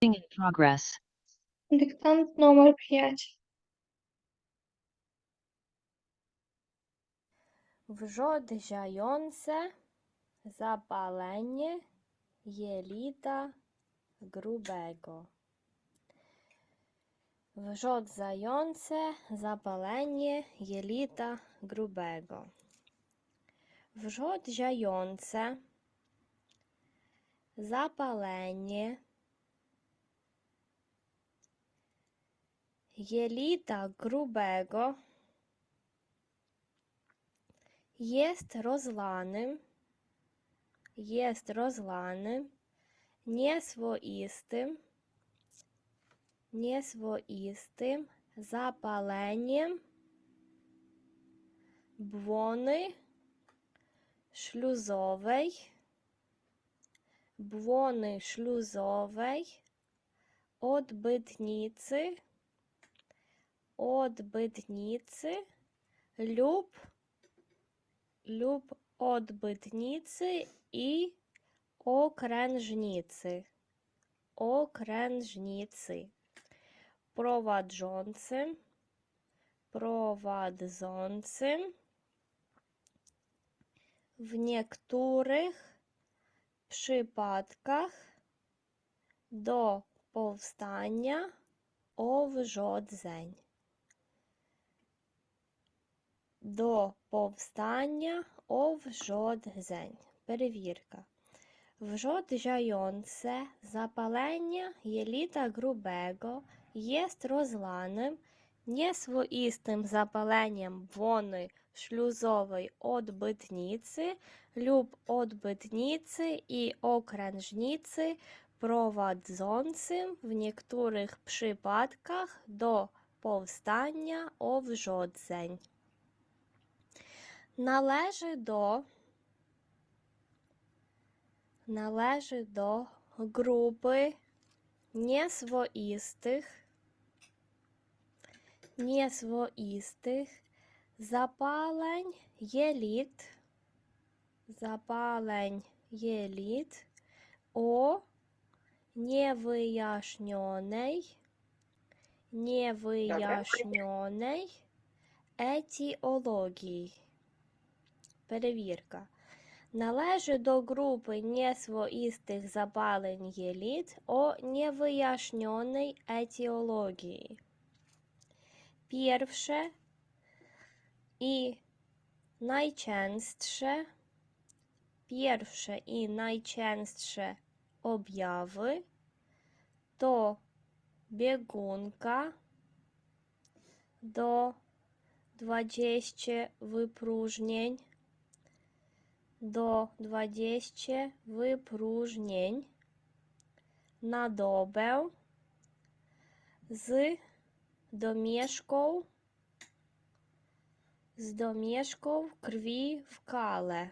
in progress. Диктант номер 5. Wrządzające zapalenie jelita grubego. Wrządzające zapalenie jelita grubego. Wrządzające zapalenie jelita grubego jest rozlanym, jest rozlanym, nieswoistym, nieswoistym zapaleniem błony śluzowej, błony śluzowej, odbytnicy, odbytnicy lub lub odbytnicy i okrężnicy. Okrężnicy. Prowadzącym, prowadzącym w niektórych przypadkach do powstania owrzodzeń до повстання овжодзень. Перевірка. Wrządzające zapalenie jelita grubego jest rozlanym, nieswoistym zapaleniem błony śluzowej odbytnicy lub odbytnicy i okrężnicy prowadzącym w niektórych przypadkach do powstania owrzodzeń. Належить до належить до групи несвоїстих, несвоїстих запалень єліт, запалень єліт о невияснений, невияснений етіології. Перевірка. Належить до групи несвоїстих запалень єліт о невияснеnej етіології. Pierwsze i najczęstsze, pierwsze i najczęstsze objawy to biegunka do 20 wypróżnień до 20 wypróżnień na dobę z domieszką z domieszką krwi w kale.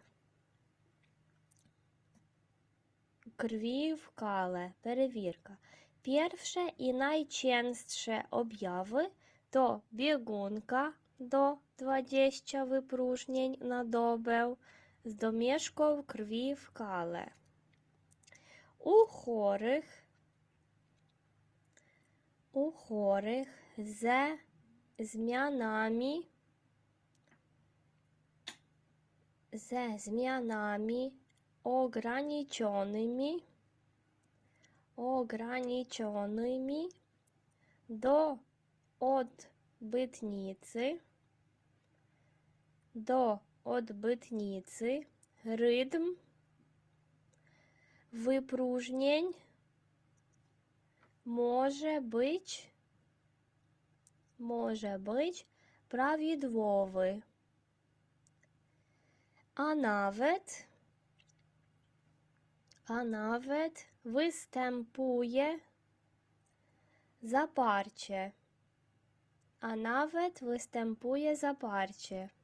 Krwi w kale. Перевірка. Pierwsze i najczęstsze objawy to biegunka do 20 wypróżnień na dobę з домішкою крві в кале. У хорих, у хорих з змянами, ze zmianami ograniczonymi, ograniczonymi do odbytnicy, до odbytnicy, rytm, wypróżnień może być, może być prawidłowy, a nawet, a nawet występuje zaparcie, a nawet występuje zaparcie.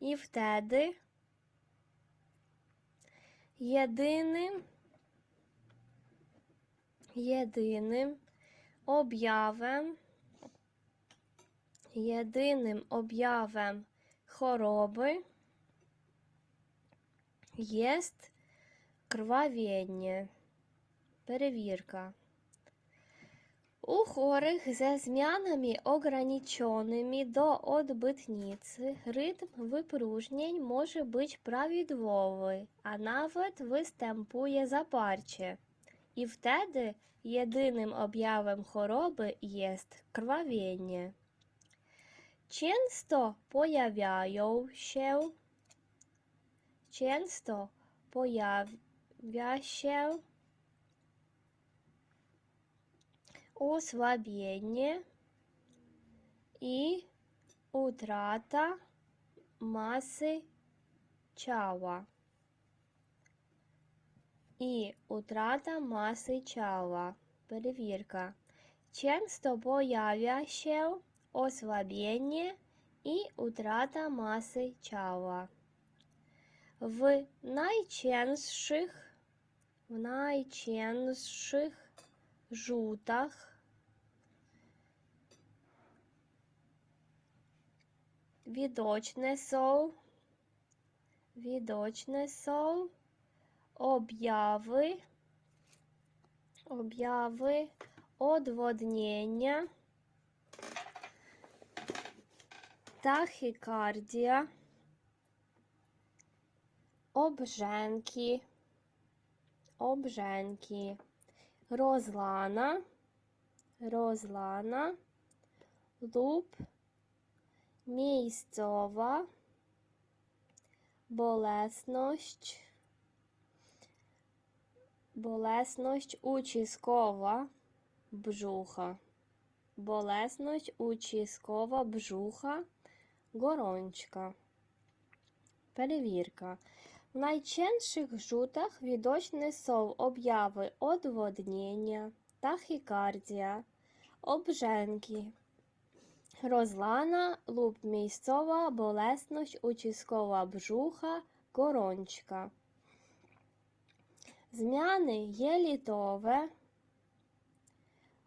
І вtedy єдиним, єдиним об'явом, єдиним об'явом хвороби є кровавіння. Перевірка. У хворих ze zmianami ograniczonymi do odbytnicy rytm wypróżnień może być prawidłowy, a nawet występuje zaparcie. I wtedy jedynym objawem choroby jest krwawienie. Często pojawiają się często pojawia się osłabienie i utrata masy ciała. І утрата маси тіла. Перевірка. Часто появляє się ослаблення і утрата маси тіла. В найчастіших, в найчастіших жутах відочне są, відочне są objawy, objawy odwodnienia, tachykardia, obrzęki, obrzęki, rozlana, rozlana lub miejscowa bolesność, болесność uciskowa brzucha, bolesność uciskowa brzucha, gorączka. Перевірка. В найчастіших жутах відочні są objawy odwodnienia, tachykardія, обженки, розлана lub miejscowa bolesność uciskowa brzucha, gorączka. Zmiany jelitowe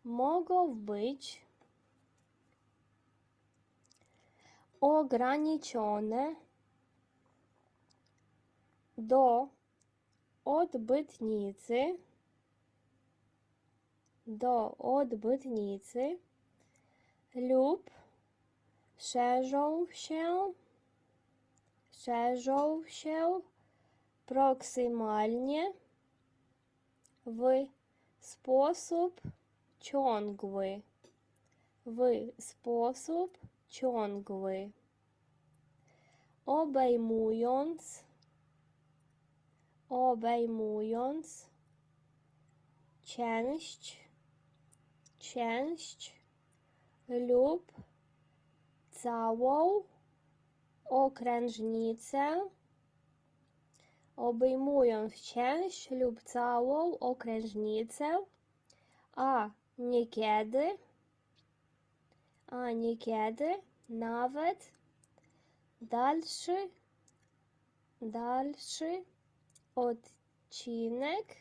mogą być ograniczone odbytnicy, do odbytnicy lub szerzą się, szerzą się proksymalnie w sposób ciągły, w sposób ciągły, obejmując, część, część lub całą okrężnicę obejmując część lub całą okrężnicę, a niekiedy, a niekiedy nawet dalszy, dalszy odcinek,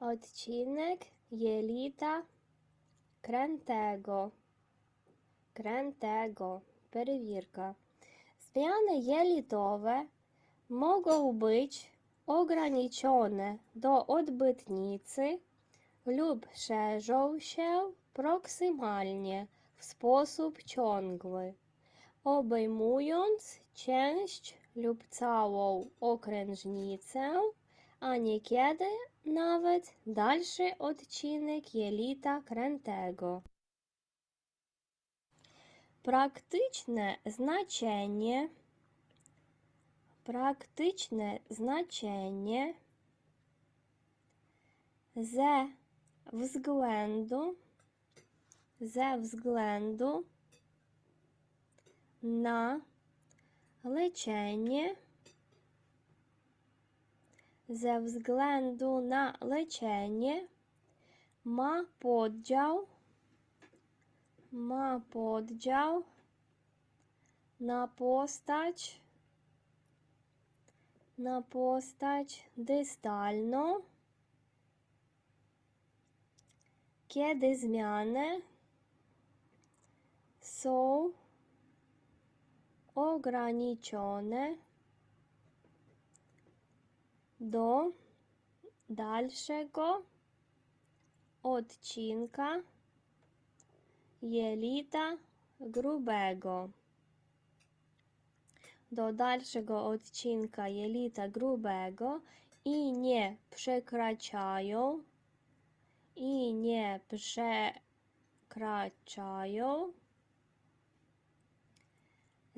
odcinek jelita krętego, krętego, перевірка. Zmiany jelitowe mogą być ograniczone do odbytnicy lub szerzą się proksymalnie w sposób ciągły, obejmując część lub całą a niekiedy nawet dalszy odcinek jelita krętego. Praktyczne znaczenie Praktyczne znaczenie ze względu ze względu na leczenie ze względu na leczenie ma podział ma podział na postać на постать дистально, kiedy zmiany są ograniczone do dalszego odcinka jelita grubego. Do dalszego odcinka jelita grubego i nie przekraczają i nie przekraczają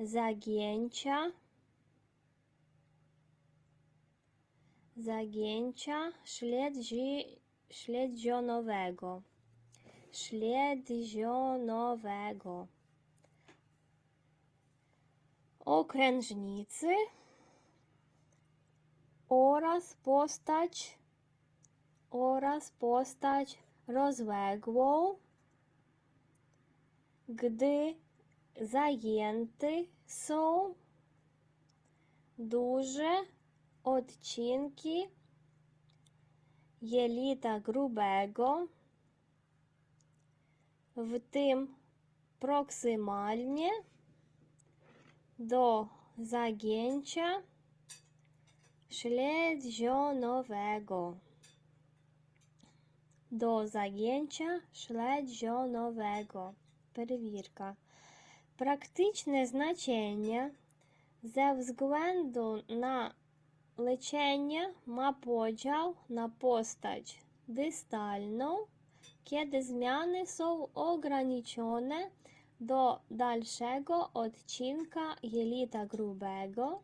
zagięcia. Zagięcia śledzi, śledzionowego. Śledzionowego. Okrężnicy oraz postać oraz postać rozległą, gdy zajęty są duże odcinki jelita grubego, w tym proksymalnie do zagięcia śledzionowego. До zagięcia śledzionowego. Перевірка. Значення ze względu na leczenie ma podział na postać dystalną, kiedy zmiany są ograniczone do dalszego odcinka jelita grubego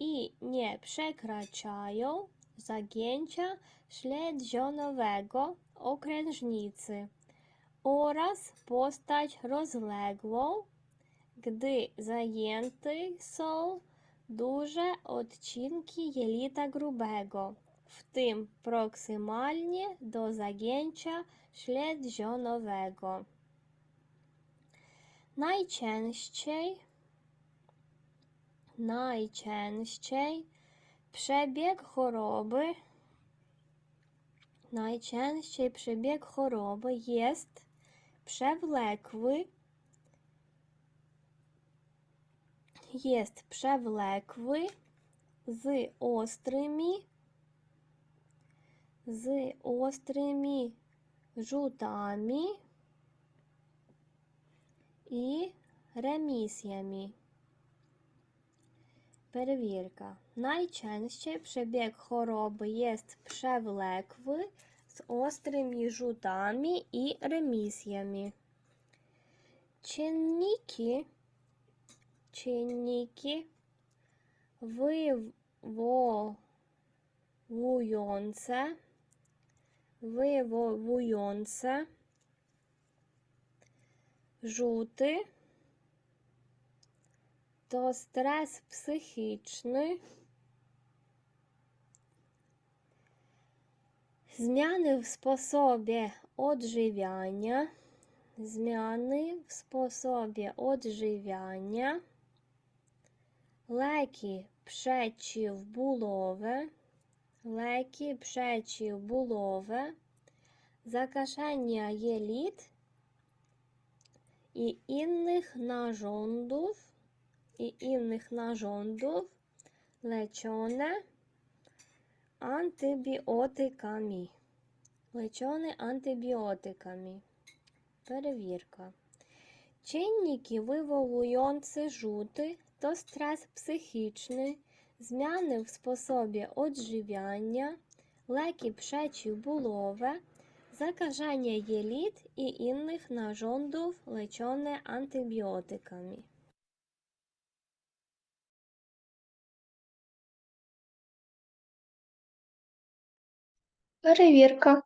i nie przekraczają zagięcia śledzionowego okrężnicy oraz postać rozległą, gdy zajęte są duże odcinki jelita grubego, w tym proksymalnie do zagięcia śledzionowego. Najczęściej najczęściej przebieg choroby najczęściej przebieg choroby jest przewlekły jest przewlekły z ostrymi z ostrymi rzutami i remisjami. Перевірка. Najczęściej przebieg choroby jest przewlekły z ostrymi rzutami i remisjami. Czynniki czynniki wywołujące wywołujące rzuty to stres psychiczny, zmiany w sposobie odżywiania, zmiany w sposobie odżywiania, leki przeciwbólowe, leki przeciwbólowe, zakażenia jelit i innych narządów i innych narządów leczone antybiotykami. Leczone antybiotykami. Перевірка. Чинники, wywołujące rzuty, to stres psychiczny, zmiany w sposobie odżywiania, leki przeciwbólowe, zakażenie jelit i innych narządów leczone antybiotykami. Перевірка.